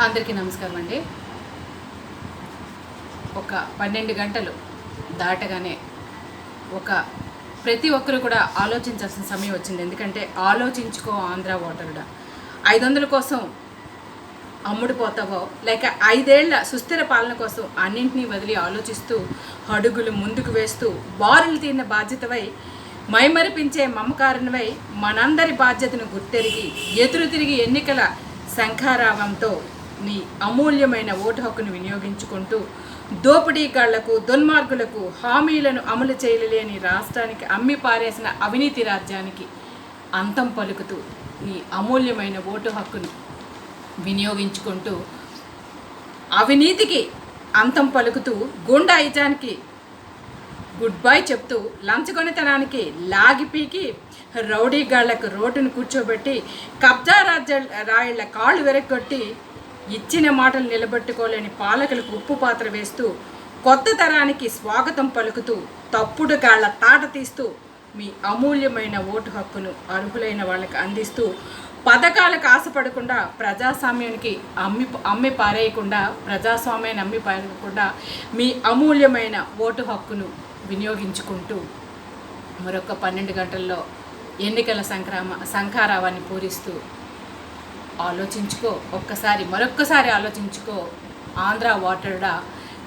అందరికీ నమస్కారం అండి. ఒక పన్నెండు గంటలు దాటగానే ఒక ప్రతి ఒక్కరు కూడా ఆలోచించాల్సిన సమయం వచ్చింది. ఎందుకంటే ఆలోచించుకో ఆంధ్ర ఓటరుడా ఐదు వందల కోసం అమ్ముడుపోతావో లేక ఐదేళ్ళ సుస్థిర పాలన కోసం అన్నింటినీ వదిలి ఆలోచిస్తూ అడుగులు ముందుకు వేస్తూ బారులు తీరిన బాధ్యతవై మైమరిపించే మమకారణమై మనందరి బాధ్యతను గుర్తెరిగి ఎదురు తిరిగి ఎన్నికల శంఖారావంతో నీ అమూల్యమైన ఓటు హక్కును వినియోగించుకుంటూ దోపిడీకాళ్ళకు దుర్మార్గులకు హామీలను అమలు చేయలేని రాష్ట్రానికి అమ్మి పారేసిన అవినీతి రాజ్యానికి అంతం పలుకుతూ నీ అమూల్యమైన ఓటు హక్కును వినియోగించుకుంటూ అవినీతికి అంతం పలుకుతూ గుండాయిజానికి గుడ్ బై చెప్తూ లంచగొనితనానికి లాగిపీకి రౌడీగాళ్ళకు రోడ్డును కూర్చోబెట్టి కబ్జా రాజ్య రాయిళ్ళ కాళ్ళు వెరగొట్టి ఇచ్చిన మాటలు నిలబెట్టుకోలేని పాలకులకు ఉప్పు పాత్ర వేస్తూ కొత్త తరానికి స్వాగతం పలుకుతూ తప్పుడు గాళ్ళ తాట తీస్తూ మీ అమూల్యమైన ఓటు హక్కును అర్హులైన వాళ్ళకి అందిస్తూ పథకాలకు ఆశపడకుండా ప్రజాస్వామ్యానికి అమ్మి అమ్మి పారేయకుండా ప్రజాస్వామ్యాన్ని అమ్మి పారేయకుండా మీ అమూల్యమైన ఓటు హక్కును వినియోగించుకుంటూ మరొక పన్నెండు గంటల్లో ఎన్నికల సంక్రామ సంఖారావాన్ని పూరిస్తూ ఆలోచించుకో ఒక్కసారి మరొక్కసారి ఆలోచించుకో. ఆంధ్ర ఓటరుడా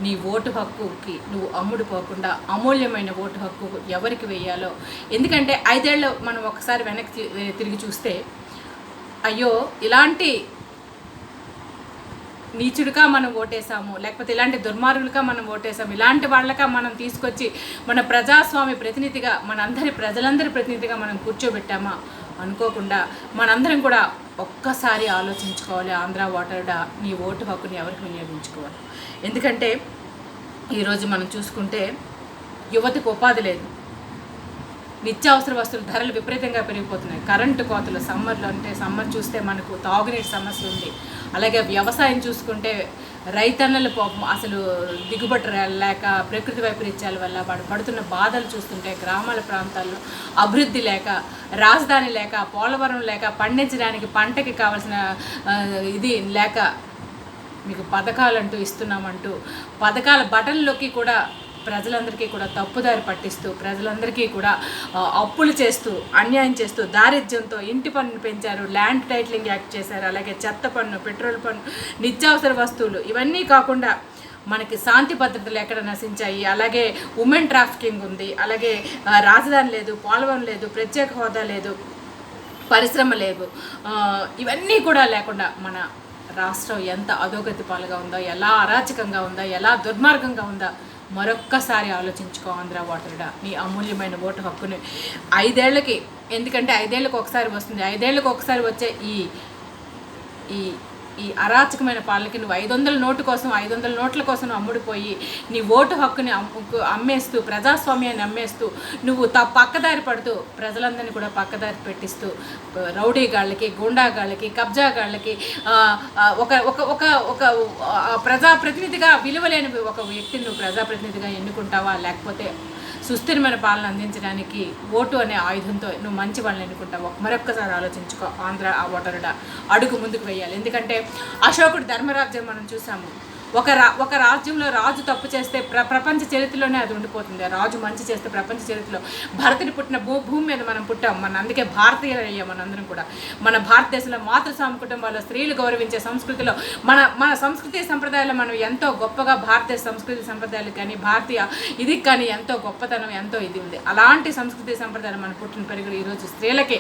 నీ ఓటు హక్కుకి నువ్వు అమ్ముడు పోకుండా అమూల్యమైన ఓటు హక్కు ఎవరికి వేయాలో? ఎందుకంటే ఐదేళ్ళు మనం ఒకసారి వెనక్కి తిరిగి చూస్తే అయ్యో ఇలాంటి నీచుడిగా మనం ఓటేసాము లేకపోతే ఇలాంటి దుర్మార్గులుగా మనం ఓటేసాము ఇలాంటి వాళ్ళగా మనం తీసుకొచ్చి మన ప్రజాస్వామి ప్రతినిధిగా మనందరి ప్రజలందరి ప్రతినిధిగా మనం కూర్చోబెట్టామా? అనుకోకుండా మనందరం కూడా ఒక్కసారి ఆలోచించుకోవాలి. ఆంధ్ర ఓటర్డా నీ ఓటు హక్కుని ఎవరికి వినియోగించుకోవాలి? ఎందుకంటే ఈరోజు మనం చూసుకుంటే యువతకు ఉపాధి లేదు. నిత్యావసర వస్తువుల ధరలు విపరీతంగా పెరిగిపోతున్నాయి. కరెంటు కోతలు సమ్మర్లో అంటే సమ్మర్ చూస్తే మనకు తాగునీటి సమస్య ఉంది. అలాగే వ్యవసాయం చూసుకుంటే రైతన్నలు పాపం అసలు దిగుబడి లేక ప్రకృతి వైపరీత్యాల వల్ల పడుతున్న బాధలు చూస్తుంటే గ్రామాల ప్రాంతాల్లో అభివృద్ధి లేక రాజధాని లేక పోలవరం లేక పండించడానికి పంటకి కావాల్సిన ఇది లేక మీకు పథకాలంటూ ఇస్తున్నామంటూ పథకాల బటన్లోకి కూడా ప్రజలందరికీ కూడా తప్పుదారి పట్టిస్తూ ప్రజలందరికీ కూడా అప్పులు చేస్తూ అన్యాయం చేస్తూ దారిద్ర్యంతో ఇంటి పన్ను పెంచారు ల్యాండ్ టైటిలింగ్ యాక్ట్ చేశారు అలాగే చెత్త పన్ను పెట్రోల్ పన్ను నిత్యావసర వస్తువులు ఇవన్నీ కాకుండా మనకి శాంతి భద్రతలు ఎక్కడ నశించాయి? అలాగే ఉమెన్ ట్రాఫికింగ్ ఉంది అలాగే రాజధాని లేదు పోలవరం లేదు ప్రత్యేక హోదా లేదు పరిశ్రమ లేదు. ఇవన్నీ కూడా లేకుండా మన రాష్ట్రం ఎంత అధోగతి పాలుగా ఉందో ఎలా అరాచకంగా ఉందో ఎలా దుర్మార్గంగా ఉందో మరొక్కసారి ఆలోచించుకో ఆంధ్ర ఓటరుడా నీ అమూల్యమైన ఓటు హక్కుని ఐదేళ్ళకి ఎందుకంటే ఐదేళ్ళకి ఒకసారి వస్తుంది. ఐదేళ్ళకి ఒకసారి వచ్చే ఈ ఈ ఈ అరాచకమైన పాలనకి నువ్వు ఐదు వందల నోటు కోసం ఐదు వందల నోట్ల కోసం అమ్ముడిపోయి నీ ఓటు హక్కుని అమ్ముకు అమ్మేస్తూ ప్రజాస్వామ్యాన్ని అమ్మేస్తూ నువ్వు త పక్కదారి పడుతూ ప్రజలందరినీ కూడా పక్కదారి పెట్టిస్తూ రౌడీగాళ్ళకి గుండాగాళ్ళకి కబ్జాగాళ్ళకి ఒక ఒక ఒక ఒక ప్రజాప్రతినిధిగా విలువలేని ఒక వ్యక్తిని నువ్వు ప్రజాప్రతినిధిగా ఎన్నుకుంటావా? లేకపోతే సుస్థిరమైన పాలన అందించడానికి ఓటు అనే ఆయుధంతో నువ్వు మంచి వాళ్ళని ఎన్నుకుంటావు మరొక్కసారి ఆలోచించుకో. ఆంధ్ర ఆ ఓటరుడ. అడుగు ముందుకు వేయాలి. ఎందుకంటే అశోకుడు ధర్మరాజ్యం మనం చూసాము. ఒక రా ఒక రాజ్యంలో రాజు తప్పు చేస్తే ప్ర ప్రపంచ చరిత్రలోనే అది ఉండిపోతుంది. రాజు మంచి చేస్తే ప్రపంచ చరిత్రలో భరతుడి పుట్టిన భూ భూమి మీద మనం పుట్టాం. మన అందుకే భారతీయులు అయ్యాం మనందరం కూడా. మన భారతదేశంలో మాతృస్వామి కుటుంబాల్లో స్త్రీలు గౌరవించే సంస్కృతిలో మన మన సంస్కృతి సంప్రదాయాలు మనం ఎంతో గొప్పగా భారతదేశ సంస్కృతి సంప్రదాయాలు కానీ భారతీయ ఇది కానీ ఎంతో గొప్పతనం ఎంతో ఇది ఉంది. అలాంటి సంస్కృతి సంప్రదాయాలు మన పుట్టిన పెరుగులు ఈరోజు స్త్రీలకి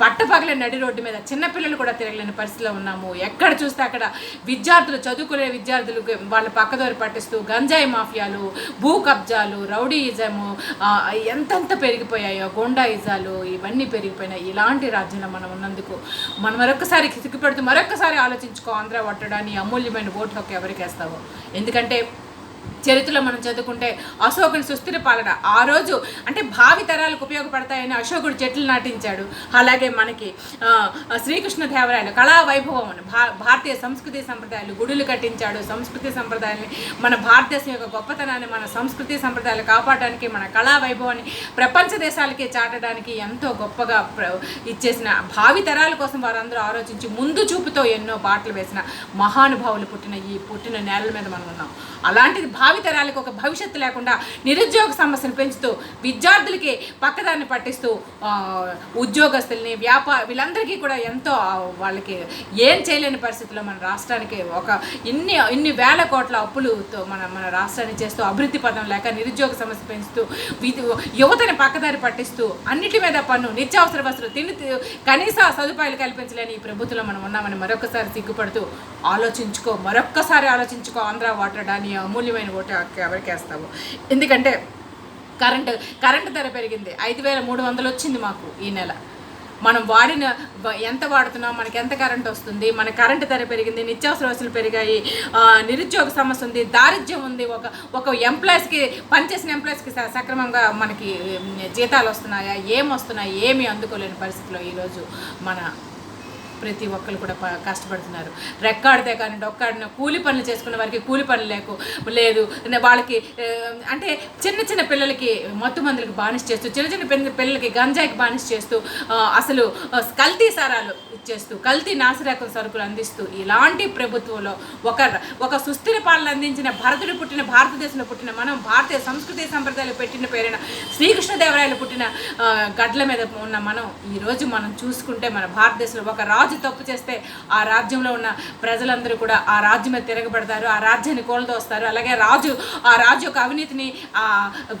పట్టపగలే నడి రోడ్డు మీద చిన్నపిల్లలు కూడా తిరగలేని పరిస్థితిలో ఉన్నాము. ఎక్కడ చూస్తే అక్కడ విద్యార్థులు చదువుకునే విద్యార్థులు వాళ్ళ పక్కదోరి పట్టిస్తూ గంజాయి మాఫియాలు భూ కబ్జాలు రౌడీయిజము ఎంతెంత పెరిగిపోయాయో గోండాయిజాలు ఇవన్నీ పెరిగిపోయినాయి. ఇలాంటి రాజ్యంలో మనం ఉన్నందుకు మనం మరొకసారి సిగ్గుపెడుతూ మరొకసారి ఆలోచించుకో ఆంధ్ర ఒట్టడాన్ని అమూల్యమైన ఓటు హక్కు ఎవరికి వేస్తావో. ఎందుకంటే చరిత్రలో మనం చదువుకుంటే అశోకుని సుస్థిర పాలన ఆ రోజు అంటే భావి తరాలకు ఉపయోగపడతాయని అశోకుడు చెట్లు నాటించాడు. అలాగే మనకి శ్రీకృష్ణ దేవరాయలు కళా వైభవం అని భా భారతీయ సంస్కృతి సంప్రదాయాలు గుడులు కట్టించాడు. సంస్కృతి సంప్రదాయాన్ని మన భారతదేశం యొక్క గొప్పతనాన్ని మన సంస్కృతి సంప్రదాయాలు కాపాడడానికి మన కళా వైభవాన్ని ప్రపంచ దేశాలకి చాటడానికి ఎంతో గొప్పగా ప్ర- ఇచ్చేసిన భావి తరాల కోసం వారందరూ ఆలోచించి ముందు చూపుతో ఎన్నో బాటలు వేసిన మహానుభావులు పుట్టిన ఈ పుట్టిన నేల మీద మనం ఉన్నాం. అలాంటిది భావితరాలకు ఒక భవిష్యత్తు లేకుండా నిరుద్యోగ సమస్యను పెంచుతూ విద్యార్థులకి పక్కదాన్ని పట్టిస్తూ ఉద్యోగస్తుల్ని వ్యాపార వీళ్ళందరికీ కూడా ఎంతో వాళ్ళకి ఏం చేయలేని పరిస్థితిలో మన రాష్ట్రానికి ఒక ఇన్ని ఇన్ని వేల కోట్ల అప్పులుతో మన మన రాష్ట్రాన్ని చేస్తూ అభివృద్ధి పదం లేక నిరుద్యోగ సమస్య పెంచుతూ యువతని పక్కదారి పట్టిస్తూ అన్నిటి మీద పన్ను నిత్యావసర వస్తువులు తిండి కనీస సదుపాయాలు కల్పించలేని ఈ ప్రభుత్వంలో మనం ఉన్నామని మరొకసారి సిగ్గుపడుతూ ఆలోచించుకో మరొక్కసారి ఆలోచించుకో ఆంధ్ర వాటర్ డాని అమూల్యమైన ఓటు హక్కు ఎవరికి వేస్తావు? ఎందుకంటే కరెంటు కరెంటు ధర పెరిగింది. ఐదు వేల మూడు వందలు వచ్చింది మాకు ఈ నెల. మనం వాడిన ఎంత వాడుతున్నాం మనకి ఎంత కరెంట్ వస్తుంది మన కరెంటు ధర పెరిగింది నిత్యావసర వసూలు పెరిగాయి నిరుద్యోగ సమస్య ఉంది దారిద్ర్యం ఉంది ఒక ఒక ఎంప్లాయీస్కి పనిచేసిన ఎంప్లాయీస్కి సక్రమంగా మనకి జీతాలు వస్తున్నాయా ఏం వస్తున్నాయి ఏమీ అందుకోలేని పరిస్థితిలో ఈరోజు మన ప్రతి ఒక్కరు కూడా కష్టపడుతున్నారు. రెక్కాడితే కానీ డొక్కాడిన కూలి పనులు చేసుకున్న వారికి కూలి పనులు లేకు లేదు. వాళ్ళకి అంటే చిన్న చిన్న పిల్లలకి మత్తు మందులకు బానిస చేస్తూ చిన్న చిన్న పిల్ల- పిల్లలకి గంజాయికి బానిస చేస్తూ అసలు కల్తీ సారాలు ఇచ్చేస్తూ కల్తీ నాసిరకం సరుకులు అందిస్తూ ఇలాంటి ప్రభుత్వంలో ఒక ఒక సుస్థిర పాలన అందించిన భరతుడు పుట్టిన భారతదేశంలో పుట్టిన మనం భారతీయ సంస్కృతి సంప్రదాయాలు పెట్టిన పేరైన శ్రీకృష్ణదేవరాయలు పుట్టిన గడ్ల మీద ఉన్న మనం ఈరోజు మనం చూసుకుంటే మన భారతదేశంలో ఒక రాజు రాజు తప్పు చేస్తే ఆ రాజ్యంలో ఉన్న ప్రజలందరూ కూడా ఆ రాజ్యం మీద తిరగబడతారు ఆ రాజ్యాన్ని కోల్దోస్తారు. అలాగే రాజు ఆ రాజు యొక్క అవినీతిని ఆ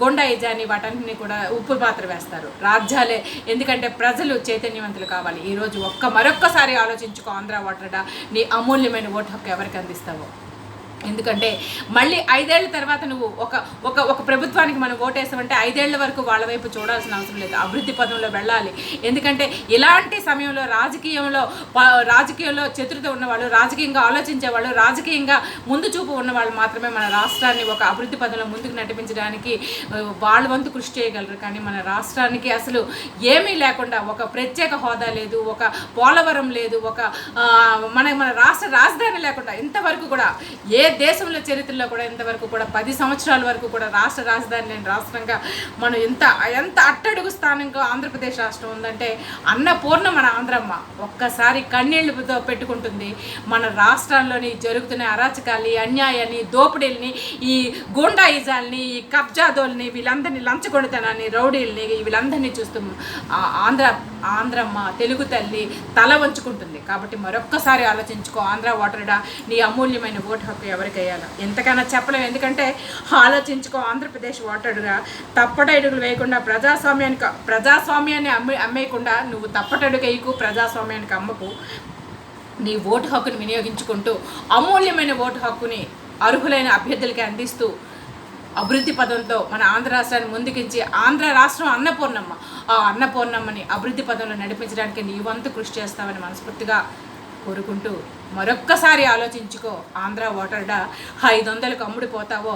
గొండాయిజాన్ని వాటన్నిటిని కూడా ఉప్పు పాత్ర వేస్తారు. రాజ్యాలే ఎందుకంటే ప్రజలు చైతన్యవంతులు కావాలి. ఈరోజు ఒక్క మరొక్కసారి ఆలోచించుకో ఆంధ్ర ఓటర్డా నీ అమూల్యమైన ఓటు హక్కు ఎవరికి అందిస్తావో? ఎందుకంటే మళ్ళీ ఐదేళ్ళ తర్వాత నువ్వు ఒక ఒక ఒక ప్రభుత్వానికి మనం ఓటేసామంటే ఐదేళ్ళ వరకు వాళ్ళ వైపు చూడాల్సిన అవసరం లేదు. అభివృద్ధి పదంలో వెళ్ళాలి. ఎందుకంటే ఇలాంటి సమయంలో రాజకీయంలో రాజకీయంలో చతురత ఉన్నవాళ్ళు రాజకీయంగా ఆలోచించే వాళ్ళు రాజకీయంగా ముందు చూపు ఉన్నవాళ్ళు మాత్రమే మన రాష్ట్రాన్ని ఒక అభివృద్ధి పదంలో ముందుకు నడిపించడానికి వాళ్ళ వంతు కృషి చేయగలరు. కానీ మన రాష్ట్రానికి అసలు ఏమీ లేకుండా ఒక ప్రత్యేక హోదా లేదు ఒక పోలవరం లేదు ఒక మన మన రాష్ట్ర రాజధాని లేకుండా ఇంతవరకు కూడా ఏ దేశంలో చరిత్రలో కూడా ఇంతవరకు కూడా పది సంవత్సరాల వరకు కూడా రాష్ట్ర రాజధాని లేని రాష్ట్రంగా మనం ఎంత ఎంత అట్టడుగు స్థానంగా ఆంధ్రప్రదేశ్ రాష్ట్రం ఉందంటే అన్నపూర్ణ మన ఆంధ్రమ్మ. ఒక్కసారి కన్నీళ్ళతో పెట్టుకుంటుంది. మన రాష్ట్రాల్లోని జరుగుతున్న అరాచకాల్ని అన్యాయాన్ని దోపిడీల్ని ఈ గూండాయిజాల్ని ఈ కబ్జాదోల్ని వీళ్ళందరినీ లంచగొడితనాన్ని రౌడీల్ని వీళ్ళందరినీ చూస్తూ ఆ ఆంధ్ర ఆంధ్రమ్మ తెలుగు తల్లి తల వంచుకుంటుంది. కాబట్టి మరొక్కసారి ఆలోచించుకో ఆంధ్ర ఓటరుడా నీ అమూల్యమైన ఓటు హక్కు ఎవరికి ఎంతకైనా చెప్పలేము ఎందుకంటే ఆలోచించుకో ఆంధ్రప్రదేశ్ ఓటరుగా తప్పటడుగులు వేయకుండా ప్రజాస్వామ్యానికి ప్రజాస్వామ్యాన్ని అమ్మే అమ్మేయకుండా నువ్వు తప్పటడుగు వేయకు ప్రజాస్వామ్యానికి అమ్మకు. నీ ఓటు హక్కుని వినియోగించుకుంటూ అమూల్యమైన ఓటు హక్కుని అర్హులైన అభ్యర్థులకి అందిస్తూ అభివృద్ధి పదంతో మన ఆంధ్ర రాష్ట్రాన్ని ముందుకించి ఆంధ్ర రాష్ట్రం అన్నపూర్ణమ్మ ఆ అన్నపూర్ణమ్మని అభివృద్ధి పదంలో నడిపించడానికి నీ వంతు కృషి చేస్తామని మనస్ఫూర్తిగా కోరుకుంటూ మరొక్కసారి ఆలోచించుకో. ఆంధ్ర ఓటర్డా ఐదు వందలకు అమ్ముడిపోతావో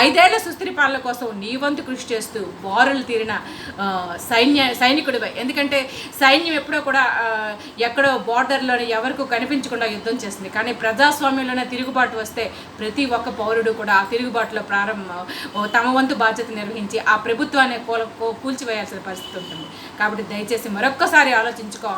ఐదేళ్ళ సుస్థిర పాలన కోసం నీ వంతు కృషి చేస్తూ బారులు తీరిన సైన్య సైనికుడివై. ఎందుకంటే సైన్యం ఎప్పుడో కూడా ఎక్కడో బార్డర్లోనే ఎవరికూ కనిపించకుండా యుద్ధం చేస్తుంది. కానీ ప్రజాస్వామ్యంలోనే తిరుగుబాటు వస్తే ప్రతి ఒక్క పౌరుడు కూడా ఆ తిరుగుబాటులో ప్రారంభం తమ వంతు బాధ్యత నిర్వహించి ఆ ప్రభుత్వాన్ని కూల కూల్చివేయాల్సిన పరిస్థితి ఉంటుంది. కాబట్టి దయచేసి మరొక్కసారి ఆలోచించుకో.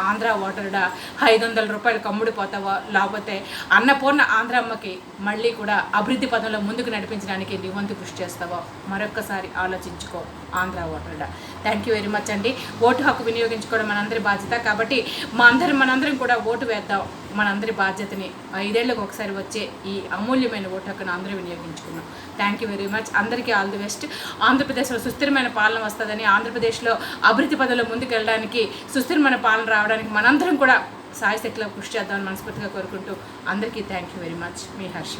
ఆంధ్ర ఓటర్డా ఐదు వందల రూపాయలు కమ్ముడిపోతావా లేకపోతే అన్నపూర్ణ ఆంధ్ర అమ్మకి మళ్ళీ కూడా అభివృద్ధి పదంలో ముందుకు నడిపించడానికి నీ వంతు కృషి చేస్తావో? మరొక్కసారి ఆలోచించుకో. ఆంధ్ర ఓటర్డా థ్యాంక్ యూ వెరీ మచ్ అండి. ఓటు హక్కు వినియోగించుకోవడం మనందరి బాధ్యత. కాబట్టి మా అందరం మనందరం కూడా ఓటు వేద్దాం. మనందరి బాధ్యతని ఐదేళ్ళకు ఒకసారి వచ్చే ఈ అమూల్యమైన ఓటు హక్కును అందరూ వినియోగించుకున్నాం థ్యాంక్ యూ వెరీ మచ్ అందరికీ ఆల్ ది బెస్ట్. ఆంధ్రప్రదేశ్లో సుస్థిరమైన పాలన వస్తుందని ఆంధ్రప్రదేశ్లో అభివృద్ధి పదవిలో ముందుకెళ్ళడానికి సుస్థిరమైన పాలన రావడానికి మనందరం కూడా సాయశక్తిలో కృషి చేద్దామని మనస్ఫూర్తిగా కోరుకుంటూ అందరికీ థ్యాంక్ యూ వెరీ మచ్ మీ హర్ష.